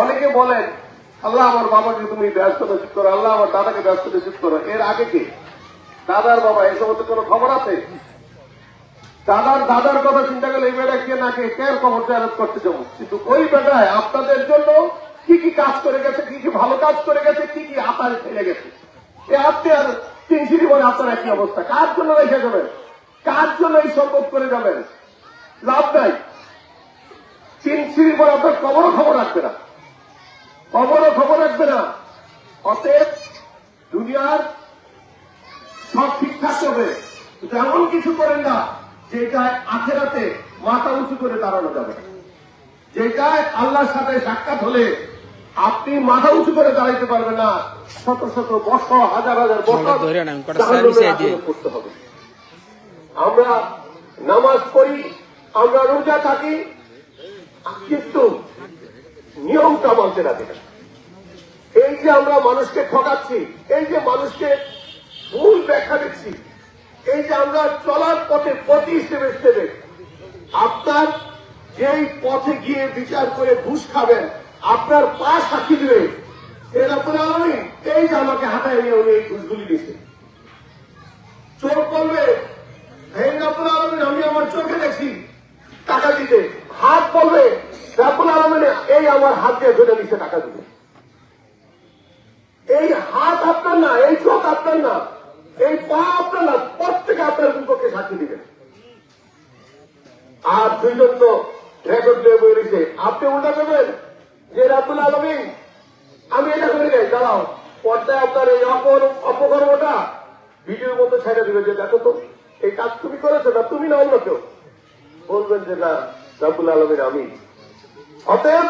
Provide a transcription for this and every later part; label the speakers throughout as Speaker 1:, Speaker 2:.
Speaker 1: অনেকে বলেন, আল্লাহ আমার বাবাকে তুমি ব্যস্ত নসিব করো, আল্লাহ আমার দাদাকে ব্যস্ত নসিব করো। এর আগে কি? দাদার বাবা, এই সমস্ত কোনো খবর আছে? দাদার দাদার কথা চিন্তা করলে এই বেটা কে না কে কে খবর জানাত করতে যাব? কিন্তু ওই বেটায় আপনাদের জন্য কি কি কাজ করে গেছে, কি কি ভালো কাজ করে গেছে, কি কি আতারে ফেলে গেছে? এ আপনি আর তিন সিঁড়ি বলে আপনার একই অবস্থা। কার জন্য রেখে যাবেন? কার জন্য এই সম্পদ করে যাবেন? লাভ নাই। তিন সিঁড়ি বলে আপনার কবরও খবর রাখবে না। কবরও খবর রাখবে না অতএব দুনিয়ার সব ঠিকঠাক হবে কিন্তু এমন কিছু করেন না যেটায় আখেরাতে মাথা উঁচু করে দাঁড়ানো যাবে। যেটায় আল্লাহর সাথে সাক্ষাৎ হলে আপনি মাথা উঁচু করে দাঁড়াইতে পারবেন না শত শত বছর হাজার হাজার বছর। আগুনে পড়তে হবে আমরা নামাজ পড়ি আমরা রোজা থাকি কিন্তু নিয়মটা মানতে রাখি না এই যে আমরা মানুষকে ঠকাচ্ছি, এই যে মানুষকে ভুল ব্যাখ্যা দিচ্ছি, এই যে আমরা চলার পথে পথি হিসেবে হিসেবে আপনার যেই পথে গিয়ে বিচার করে ঘুষ খাবেন, আপনার পা সাক্ষী দিবে এরকম এই যে আমাকে হাতায় নিয়ে উনি এই ঘুষগুলি দিচ্ছে চোর বলবে এই রাবুল আলমিন আমি আমার চোখে দেখছি টাকা দিতে হাত বলবে রাবুল আলমিন এই আমার হাত দিয়ে ধরে নিচ্ছে টাকা দিতে এই হাত আপনার না, এই চোখ আপনার না, এই পা আপনার না, প্রত্যেকে আপনার বিপক্ষে সাক্ষী দিবেন আর দুইজন তো রেকর্ড দিয়ে বই রয়েছে আপনি উল্টা দেবেন যে রাবুল আলমিন, আমি এটা করি নাই দাঁড়াও। পর্দায় আপনার এই অপর অপকর্মটা ভিডিওর মতো ছেড়ে দিবে যে দেখো তো, এই কাজ তুমি করেছ না, তুমি না অন্য কেউ। বলবেন যে না রাবুল আলমিন আমি। অতএব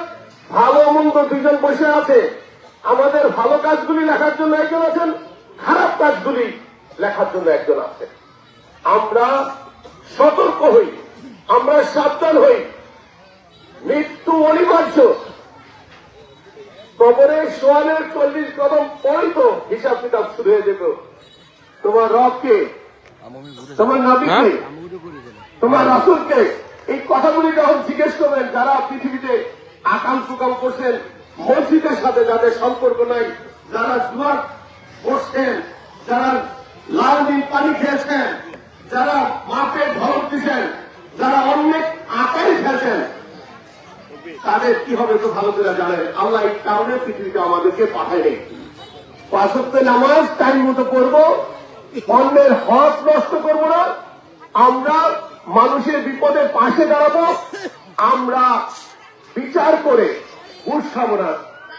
Speaker 1: ভালো মন্দ দুজন বসে আছে। আমাদের ভালো কাজগুলি লেখার জন্য একজন আছেন খারাপ কাজগুলি লেখার জন্য একজন আছেন আমরা সতর্ক হই আমরা সাবধান হই। মৃত্যু অনিবার্য। কবরে সোয়ালের চল্লিশ কদম পরেই তো হিসাব কিতাব শুরু হয়ে যেত। তোমার রবকে তোমার নাবিকে
Speaker 2: হ্যাঁ?
Speaker 1: তোমার রাসুলকে এই কথাগুলি যখন জিজ্ঞেস করবেন যারা পৃথিবীতে আকাম সুকাম করছেন। মসজিদের সাথে যাদের সম্পর্ক নাই, যারা জুয়ার বসছেন, যারা লাল নীল পানি খেয়েছেন, যারা মাপের ধরক দিচ্ছেন, যারা অনেক আকাই খেয়েছেন, তাদের কি হবে তো ভালো করে জানেন? আল্লাহ এই কারণে পৃথিবীতে আমাদেরকে পাঠায়নি পাঁচত্বে নামাজ টাইম মতো করব, অন্যের হক নষ্ট করব না। আমরা মানুষের বিপদে পাশে দাঁড়াবো। আমরা বিচার করে ঘুষ না।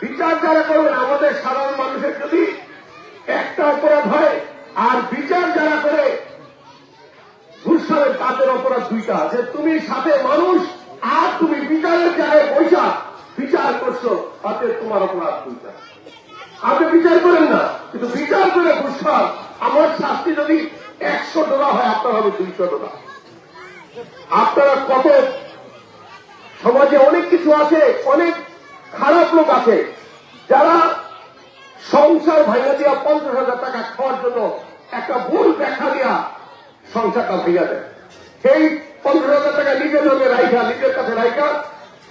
Speaker 1: বিচার যারা করবেন, আমাদের সাধারণ মানুষের যদি একটা অপরাধ হয়, আর বিচার যারা করে খাবেন তাদের অপরাধ দুইটা যে তুমি সাথে মানুষ, আর তুমি বিচারের জায়গায় পয়সা বিচার করছ, তাতে তোমার অপরাধ দুইটা। আপনি বিচার করেন না, কিন্তু বিচার করে ঘুষ আমার শাস্তি যদি একশো ডলার হয়, আপনার হবে দুইশো ডলার। আপনারা কত সমাজে অনেক কিছু আছে, অনেক খারাপ লোক আছে, যারা সংসার ভাইয়া দিয়া পঞ্চাশ হাজার টাকা খাওয়ার জন্য একটা ভুল দেখা দিয়া সংসারটা ভাইয়া দেয়। সেই পঞ্চাশ হাজার টাকা নিজের নামে রাইখা, নিজের কাছে রাইখা,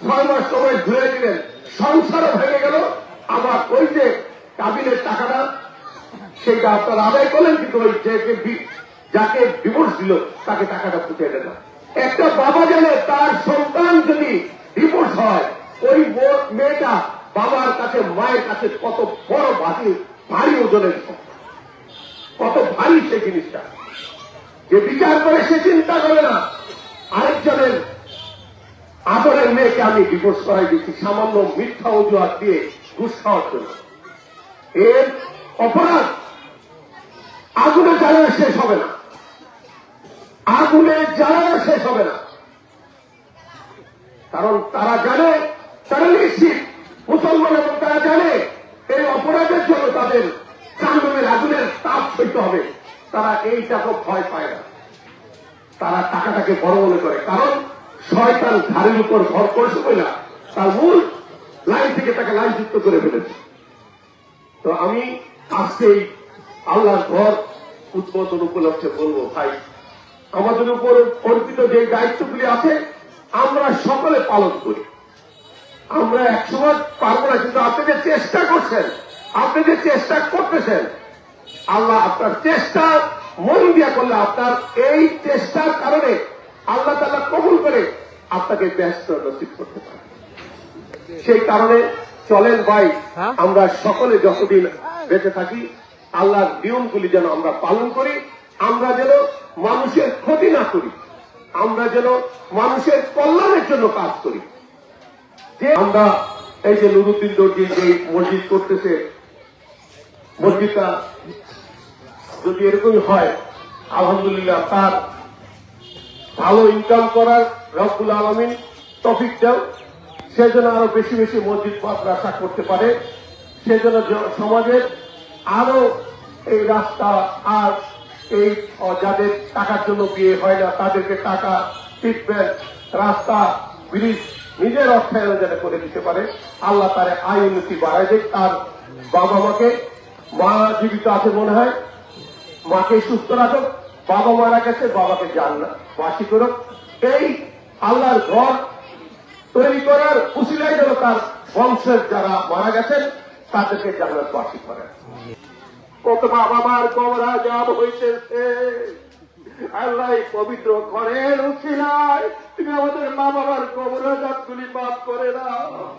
Speaker 1: ছয় মাস সময় ঘুরে দিলেন সংসারও ভেঙে গেল, আবার ওই যে কাবিলের টাকাটা, সেইটা আপনারা আদায় করলেন, কিন্তু ওই যে যাকে ডিভোর্স দিল, তাকে টাকাটা ফুটিয়ে দিল একটা বাবা জানে তার সন্তান যদি ডিভোর্স হয়, ওই মেয়েটা বাবার কাছে, মায়ের কাছে কত বড় ভারী ভারী ওজনের কত ভারী সেই জিনিসটা। যে বিচার করে সে চিন্তা করে না। আরেকজনের আদরের মেয়েকে আমি ডিভোর্স করাই দিচ্ছি সামান্য মিথ্যা অজুহাত দিয়ে ঘুষ খাওয়ার জন্য। এর অপরাধ আগুনে জ্বালানো শেষ হবে না। আগুনে জ্বালানো শেষ হবে না। কারণ তারা জানে, তারা নিশ্চিত, মুসলমান এবং তারা জানে, এই অপরাধের জন্য তাদের জাহান্নামের আগুনের তাপ সইতে হবে। তারা এইটাকে ভয় পায় না। তারা টাকাটাকে বড় মনে করে। কারণ শয়তান ঘাড়ের উপর ভর করেছে না, তার মূল লাইন থেকে তাকে লাইনযুক্ত করে ফেলেছে। তো আমি আজকে আল্লাহর ঘর উদ্বোধন উপলক্ষে বলব, ভাই আমাদের উপর অর্পিত যে দায়িত্বগুলি আছে আমরা সকলে পালন করি আমরা একসময় পারব না কিন্তু আপনি যে চেষ্টা করছেন আপনি যে চেষ্টা করতেছেন আল্লাহ আপনার চেষ্টা মন দিয়া করলে আপনার এই চেষ্টার কারণে আল্লাহ তাল্লাহ কবুল করে আপনাকে ব্যস্ত নসিব করতে পারে সেই কারণে চলেন ভাই
Speaker 2: হ্যাঁ?
Speaker 1: আমরা সকলে যতদিন বেঁচে থাকি আল্লাহর নিয়মগুলি যেন আমরা পালন করি আমরা যেন মানুষের ক্ষতি না করি, আমরা যেন মানুষের কল্যাণের জন্য কাজ করি। যে আমরা এই যে নুরুদ্দিন দর্জি যে মসজিদ করতেছে, মসজিদটা যদি এরকমই হয়, আলহামদুলিল্লাহ তার ভালো ইনকাম করার রব্বুল আলমিন তফিক দেও। সে যেন আরও বেশি বেশি মসজিদ মাদ্রাসা করতে পারে, সে যেন সমাজের আরও এই রাস্তা আর এই যাদের টাকার জন্য বিয়ে হয় না, তাদেরকে টাকা ট্রিটমেন্ট রাস্তা, ব্রিজ নিজের অর্থায়ন যেন করে দিতে পারে। আল্লাহ তার আয় উন্নতি বাড়ায় দেখ তার বাবা মাকে, মা জীবিত আছে মনে হয়, মাকে সুস্থ রাখুক, বাবা মারা গেছে, বাবাকে জান না বাসি করো এই আল্লাহর ঘর তৈরি করার উসিলাই যেন তার বংশের যারা মারা গেছেন, তাদেরকে জান্নাত বাসি করে। কত বাবা মার কবরা জাম হইতেছে? আল্লাহ পবিত্র ঘরের উসিলায় তুমি আমাদের মা বাবার কবরা জাতগুলি মাফ করে দাও।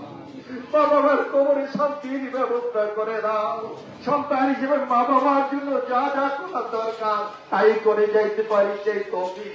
Speaker 1: মা বাবার কবরে শান্তির ব্যবস্থা করে দাও। সন্তান হিসেবে মা বাবার জন্য যা যা করার দরকার, তাই করে যাইতে পারি, সেই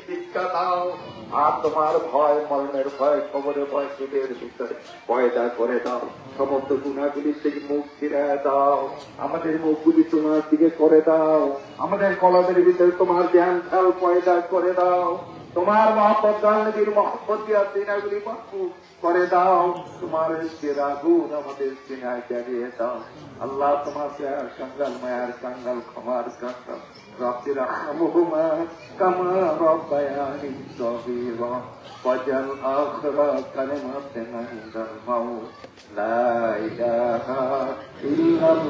Speaker 1: শিক্ষা দাও। আর তোমার ভয়, মরণের ভয়, কবরের ভয় ভিতরে পয়দা করে দাও। সমস্ত গুণাগুলি থেকে মুখ ফিরে দাও। আমাদের মুখগুলি তোমার দিকে করে দাও। আমাদের কলাদের ভিতরে তোমার জ্ঞান খেয়াল পয়দা করে দাও। তোমার মহব্বত নদীর মহব্বত দিয়া সিনাগুলি মাহফুজ করে দাও। তোমার ইশকের আগুন আমাদের সিনায় জ্বালিয়ে দাও। আল্লাহ তোমার প্যার কাঙ্গাল মায়ার কাঙ্গাল, ক্ষমার কাঙ্গাল, রব্বির রহমহুমা কামা রব্বায়ানি সগীরা। ওয়াজাল আখিরা কালিমাতিনা ইনদাল মাউত। লা ইল্লাল্লাহ।